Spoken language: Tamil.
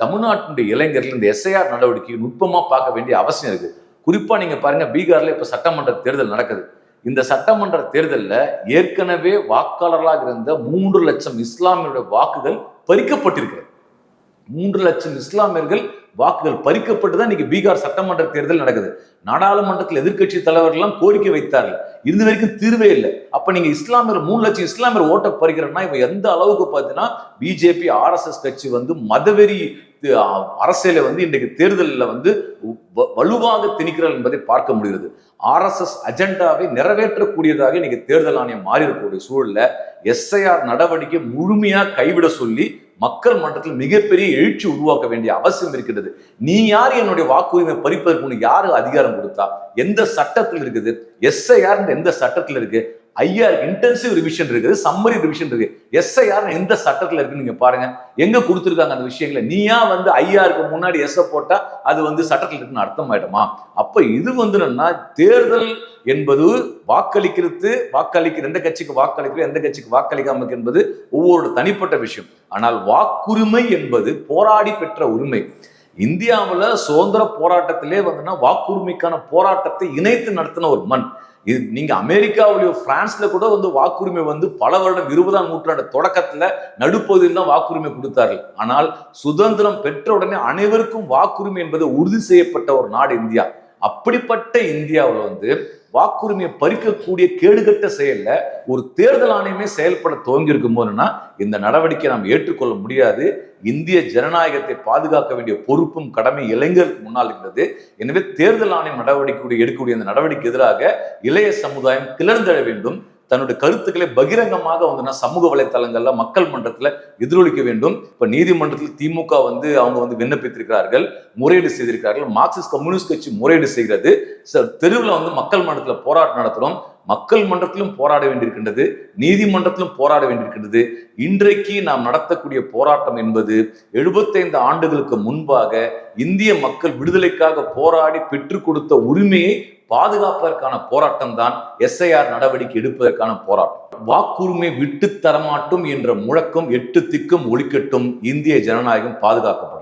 தமிழ்நாட்டினுடைய இளைஞர்கள் இந்த எஸ்ஐஆர் நடவடிக்கையை நுட்பமா பார்க்க வேண்டிய அவசியம் இருக்கு. குறிப்பா நீங்க பாருங்க பீகார்ல இப்ப சட்டமன்ற தேர்தல் நடக்குது. இந்த சட்டமன்ற தேர்தலில் ஏற்கனவே வாக்காளர்களாக இருந்த மூன்று லட்சம் இஸ்லாமியருடைய வாக்குகள் பறிக்கப்பட்டிருக்கிறது. மூன்று லட்சம் இஸ்லாமியர்கள் வாக்குகள் பறிக்கப்பட்டு தான் இன்னைக்கு பீகார் சட்டமன்ற தேர்தல் நடக்குது. நாடாளுமன்றத்தில் எதிர்க்கட்சி தலைவர்கள்லாம் கோரிக்கை வைத்தார்கள். இது வரைக்கும் தீர்வே இல்லை. அப்ப நீங்க இஸ்லாமியர் மூணு லட்சம் இஸ்லாமியர் ஓட்ட பறிக்கிறன்னா இவன் எந்த அளவுக்கு பார்த்தீங்கன்னா பிஜேபி ஆர்எஸ்எஸ் கட்சி வந்து மதவெறி அரசியலை வந்து இன்றைக்கு தேர்தலில் வந்து வ- வலுவாக திணிக்கிறார் என்பதை பார்க்க முடிகிறது. ஆர்எஸ்எஸ் அஜெண்டாவை நிறைவேற்றக்கூடியதாக இன்னைக்கு தேர்தல் ஆணையம் மாறி இருக்கக்கூடிய சூழல்ல எஸ்ஐஆர் நடவடிக்கை முழுமையாக கைவிட சொல்லி மக்கள் மன்றத்தில் மிகப்பெரிய எழுச்சி உருவாக்க வேண்டிய அவசியம் இருக்கிறது நீ யார் என்னுடைய வாக்குரிமை பறிப்பதற்கு யாரு அதிகாரம் கொடுத்தா? எந்த சட்டத்தில் இருக்குது? எஸ்ஐஆர் எந்த சட்டத்தில் இருக்கு? ஐஆர் இன்டென்சிவ் ரிவிஷன் இருக்குது சம்மரி ரிவிஷன் இருக்கு எஸ்ஐஆர் எந்த சட்டத்தில் இருக்குன்னு நீங்க பாருங்க. எங்க கொடுத்துருக்காங்க அந்த விஷயங்களை? நீயா வந்து ஐஆருக்கு முன்னாடி எஸ்ஐ போட்டா அது வந்து சட்டத்தில் இருக்குன்னு அர்த்தம் ஆயிடுமா அப்ப இது வந்து என்னன்னா தேர்தல் என்பது வாக்களிக்கிறது வாக்களிக்கிற எந்த கட்சிக்கு வாக்களிக்கிறோம் எந்த கட்சிக்கு வாக்களிக்காம என்பது ஒவ்வொரு தனிப்பட்ட விஷயம். ஆனால் வாக்குரிமை என்பது போராடி பெற்ற உரிமை. இந்தியாவில் சுதந்திர போராட்டத்திலே வந்துன்னா வாக்குரிமைக்கான போராட்டத்தை இணைத்து நடத்தின ஒரு மண். இது நீங்க அமெரிக்காவிலேயோ பிரான்ஸ்ல கூட வந்து வாக்குரிமை வந்து பல வருடம் இருபதாம் நூற்றாண்டு தொடக்கத்துல நடுப்பகுதியில் தான் வாக்குரிமை கொடுத்தார்கள். ஆனால் சுதந்திரம் பெற்ற உடனே அனைவருக்கும் வாக்குரிமை என்பது உறுதி செய்யப்பட்ட ஒரு நாடு இந்தியா. அப்படிப்பட்ட இந்தியாவில் வந்து வாக்குரிமையை பறிக்கக்கூடிய கேடுகட்ட செயல்ல ஒரு தேர்தல் ஆணையமே செயல்பட துவங்கி இருக்கும் போதுன்னா இந்த நடவடிக்கை நாம் ஏற்றுக்கொள்ள முடியாது. இந்திய ஜனநாயகத்தை பாதுகாக்க வேண்டிய பொறுப்பும் கடமை இளைஞருக்கு முன்னால் இருக்கிறது எனவே தேர்தல் ஆணையம் நடவடிக்கை எடுக்கக்கூடிய இந்த நடவடிக்கை எதிராக இளைய சமுதாயம் கிளர்ந்தெழ வேண்டும். தன்னுடைய கருத்துக்களை பகிரங்கமாக வந்து சமூக வலைத்தளங்கள்ல மக்கள் மன்றத்துல எதிரொலிக்க வேண்டும். இப்ப நீதிமன்றத்தில் திமுக வந்து அவங்க வந்து விண்ணப்பித்திருக்கிறார்கள் முறையீடு செய்திருக்கிறார்கள். மார்க்சிஸ்ட் கம்யூனிஸ்ட் கட்சி முறையீடு செய்கிறது. தெருவில் தெருவுல வந்து மக்கள் மன்றத்துல போராட்டம் நடத்துறோம். மக்கள் மன்றத்திலும் போராட வேண்டியிருக்கின்றது நீதிமன்றத்திலும் போராட வேண்டியிருக்கின்றது. இன்றைக்கு நாம் நடத்தக்கூடிய போராட்டம் என்பது எழுபத்தைந்து ஆண்டுகளுக்கு முன்பாக இந்திய மக்கள் விடுதலைக்காக போராடி பெற்றுக் கொடுத்த உரிமையை பாதுகாப்பதற்கான போராட்டம் தான் எஸ்ஐஆர் நடவடிக்கை எடுப்பதற்கான போராட்டம். வாக்குரிமை விட்டு தரமாட்டும் என்ற முழக்கம் எட்டு திக்கும் ஒழிக்கட்டும் இந்திய ஜனநாயகம் பாதுகாக்கப்படும்